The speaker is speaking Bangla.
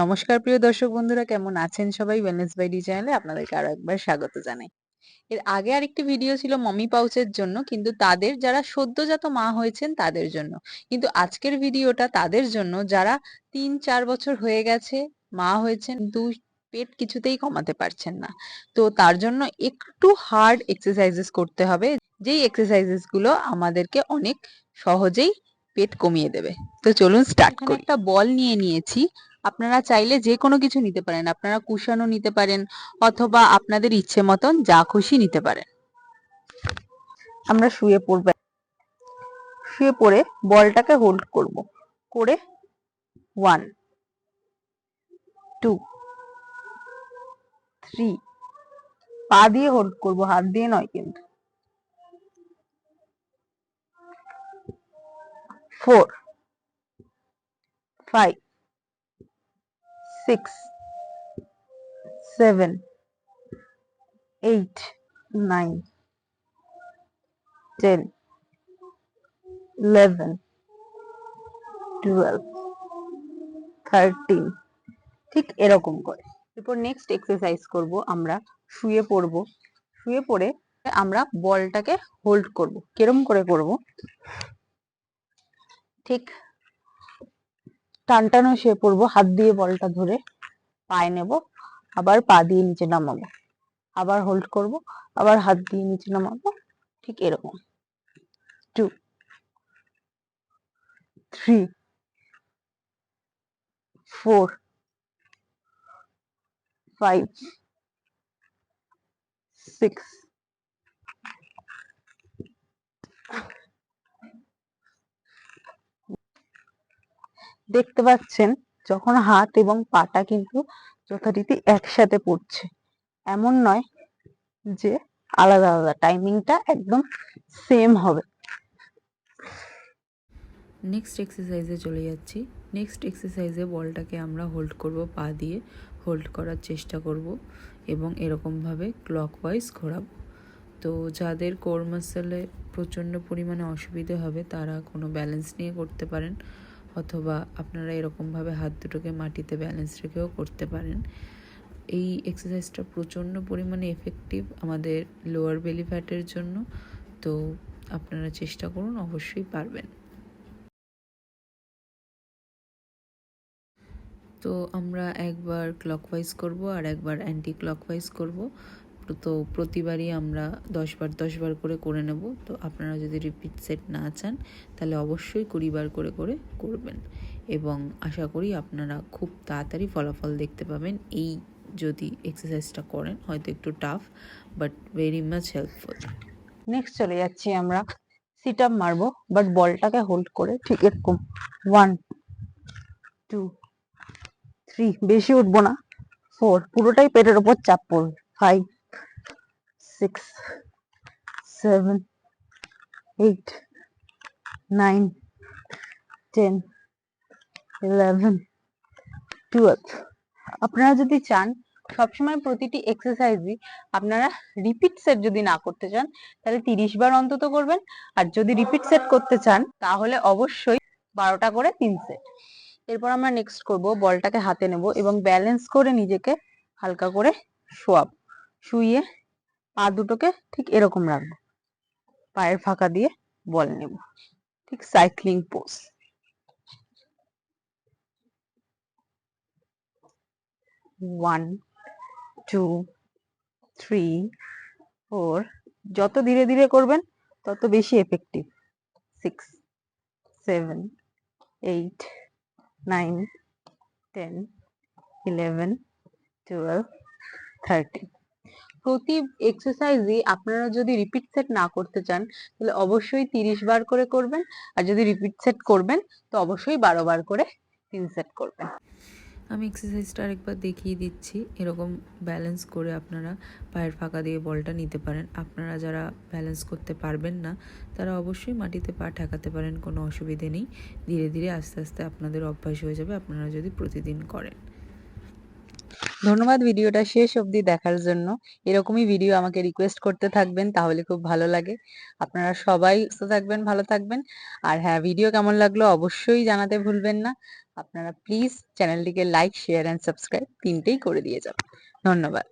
নমস্কার প্রিয় দর্শক বন্ধুরা কেমন আছেন সবাই? ওয়েলনেস বাই ডি চ্যানেলে আপনাদেরকে আরও একবার স্বাগত জানাই। এর আগে আরেকটি ভিডিও ছিল মমি পাউচের জন্য কিন্তু তাদের যারা সদ্যজাত মা হয়েছেন তাদের জন্য। কিন্তু আজকের ভিডিওটা তাদের জন্য যারা তিন চার বছর হয়ে গেছে মা হয়েছেন দুই পেট কিছুতেই কমাতে পারছেন না। তো তার জন্য একটু হার্ড এক্সারসাইজেস করতে হবে যেই এক্সারসাইজেসগুলো আমাদেরকে অনেক সহজেই পেট কমিয়ে দেবে। তো চলুন স্টার্ট করি। একটা বল নিয়ে নিয়েছি। আপনারা চাইলে যে কোনো কিছু নিতে পারেন। আপনারা কুশনও নিতে পারেন অথবা আপনাদের ইচ্ছে মতন যা খুশি নিতে পারেন। আমরা শুয়ে পড়বে। শুয়ে পড়ে বলটাকে হোল্ড করব। করে ওয়ান টু থ্রি পা দিয়ে হোল্ড করব, হাত দিয়ে নয় কিন্তু। Four five six, seven, eight, nine, ten, eleven, twelve, thirteen ঠিক এরকম করে। এরপর নেক্সট এক্সারসাইজ করব আমরা। শুয়ে পড়ব। শুয়ে পড়ে আমরা বলটাকে হোল্ড করব। কিরম করে করব? ঠিক টানটানো শুয়ে পড়ব, হাত দিয়ে বলটা ধরে পায়ে নেব, আবার পা দিয়ে নিচে নামাবো, আবার হোল্ড করব, আবার হাত দিয়ে নিচে নামাবো, ঠিক এরকম। Two three four five six দেখতে পাচ্ছেন যখন হাত এবং পাটা কিন্তু যথারীতি একসাথে পড়ছে। এমন নয় যে আলাদা আলাদা টাইমিংটা একদম সেম হবে। নেক্সট এক্সারসাইজে চলে যাচ্ছি। নেক্সট এক্সারসাইজে বলটাকে আমরা হোল্ড করব, পা দিয়ে হোল্ড করার চেষ্টা করব এবং এরকমভাবে ক্লকওয়াইজ ঘোরাবো। তো যাদের কোর মাসেলে প্রচণ্ড পরিমাণে অসুবিধে হবে, তারা কোনো ব্যালেন্স নিয়ে করতে পারেন। অথবা আপনারা এরকমভাবে হাত দুটোকে মাটিতে ব্যালেন্স রেখেও করতে পারেন। এই এক্সারসাইজটা প্রচণ্ড পরিমাণে এফেক্টিভ আমাদের লোয়ার বেলি ফ্যাটের জন্য, তো আপনারা চেষ্টা করুন, অবশ্যই পারবেন। তো আমরা একবার ক্লকওয়াইজ করব আর একবার অ্যান্টি ক্লকওয়াইজ করব। তো প্রতিবারই আমরা দশবার দশবার করে করে নেব। তো আপনারা যদি রিপিট সেট না চান, তাহলে অবশ্যই কুড়িবার করে করে করবেন। এবং আশা করি আপনারা খুব তাড়াতাড়ি ফলাফল দেখতে পাবেন। এই যদি এক্সারসাইজটা করেন, হয়তো একটু tough but very much helpful next চলে যাচ্ছি আমরা। সিট আপ মারবো বাট বলটাকে হোল্ড করে, ঠিক এরকম। ওয়ান টু থ্রি বেশি উঠবো না। ফোর পুরোটাই পেটের ওপর চাপ পড়বে। Five six seven eight nine ten eleven twelve আপনারা যদি চান, সবসময় প্রতিটি এক্সারসাইজই আপনারা রিপিট সেট যদি না করতে চান, তাহলে তিরিশ বার অন্তত করবেন। আর যদি রিপিট সেট করতে চান, তাহলে অবশ্যই বারোটা করে তিন সেট এরপর আমরা নেক্সট করব, বলটাকে হাতে নেব এবং ব্যালেন্স করে নিজেকে হালকা করে শোয়াব। শুইয়ে পা দুটোকে ঠিক এরকম রাখব। পায়ের ফাঁকা দিয়ে বল নেব। ঠিক cycling pose one two three four যত ধীরে ধীরে করবেন, তত বেশি effective six seven eight nine ten eleven twelve thirteen প্রতি এক্সারসাইজই আপনারা যদি রিপিট সেট না করতে চান, তাহলে অবশ্যই তিরিশ বার করে করবেন। আর যদি রিপিট সেট করবেন, তো অবশ্যই বারো বার করে তিন সেট করবেন। আমি এক্সারসাইজটা আরেকবার দেখিয়ে দিচ্ছি। এরকম ব্যালেন্স করে আপনারা পায়ের ফাঁকা দিয়ে বলটা নিতে পারেন। আপনারা যারা ব্যালেন্স করতে পারবেন না, তারা অবশ্যই মাটিতে পা ঠেকাতে পারেন, কোনো অসুবিধে নেই। ধীরে ধীরে আস্তে আস্তে আপনাদের অভ্যাস হয়ে যাবে। আপনারা যদি প্রতিদিন করেন। ধন্যবাদ ভিডিওটা শেষ অবধি দেখার জন্য। এরকমই ভিডিও আমাকে রিকোয়েস্ট করতে থাকবেন, তাহলে খুব ভালো লাগে। আপনারা সবাই সুস্থ থাকবেন, ভালো থাকবেন। আর হ্যাঁ ভিডিও কেমন লাগল অবশ্যই জানাতে ভুলবেন না। আপনারা প্লিজ চ্যানেলটিকে লাইক শেয়ার অ্যান্ড সাবস্ক্রাইব তিনটেই করে দিয়ে যাবেন। ধন্যবাদ।